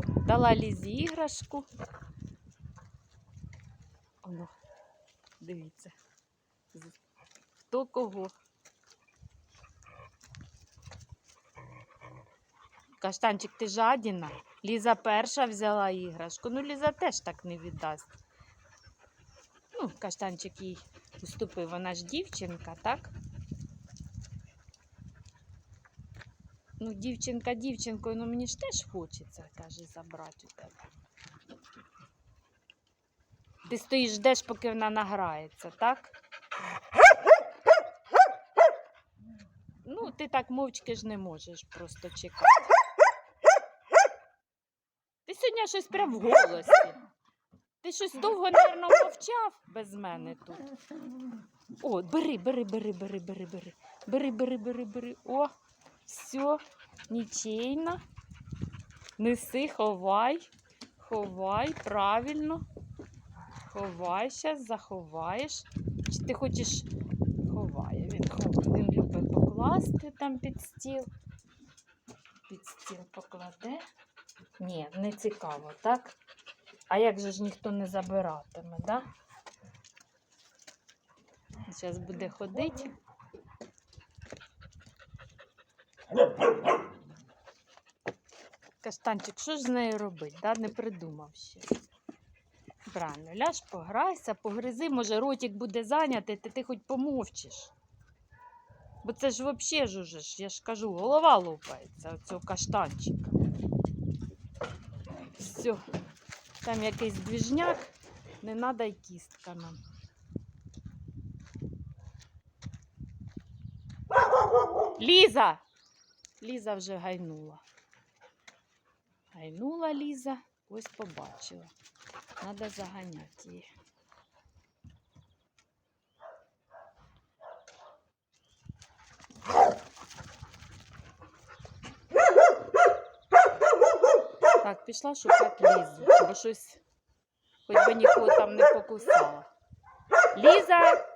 Все, дала Лізі іграшку. Оно, дивіться. Хто кого. Каштанчик, ти жадіна. Ліза перша взяла іграшку. Ну, Ліза теж так не віддасть. Ну, каштанчик їй уступив. Вона ж дівчинка, так? Ну, дівчинка дівчинкою, ну мені ж теж хочеться, каже, забрати у тебе. Ти стоїш, ждеш, поки вона награється, так? Ну, ти так мовчки ж не можеш просто чекати. Ти сьогодні щось прям в голосі. Ти щось довго, нервно мовчав без мене тут. О, бери, бери, бери, бери, бери, бери. Бери, бери, бери, бери. О, все, нічейно. Неси, ховай. Ховай, правильно. Ховай зараз, заховаєш. Чи ти хочеш ховає? Він ховає. Він любить покласти там під стіл. Під стіл покладе. Ні, не цікаво, так? А як же ж ніхто не забиратиме, да? Зараз буде ходити. Каштанчик, що ж з нею робити? Да? Не придумав ще. Правильно, ляж, пограйся, погризи, може, ротик буде зайнятий, ти, ти хоч помовчиш. Бо це ж взагалі ж я ж кажу, голова лопається від цього каштанчика. Все, там якийсь двіжняк, не треба й кістка нам. Ліза! Ліза вже гайнула. Гайнула Ліза, ось побачила. Треба заганяти її. Так, пішла шукати Лізу, бо щось, хоч би нікого там не покусала. Ліза!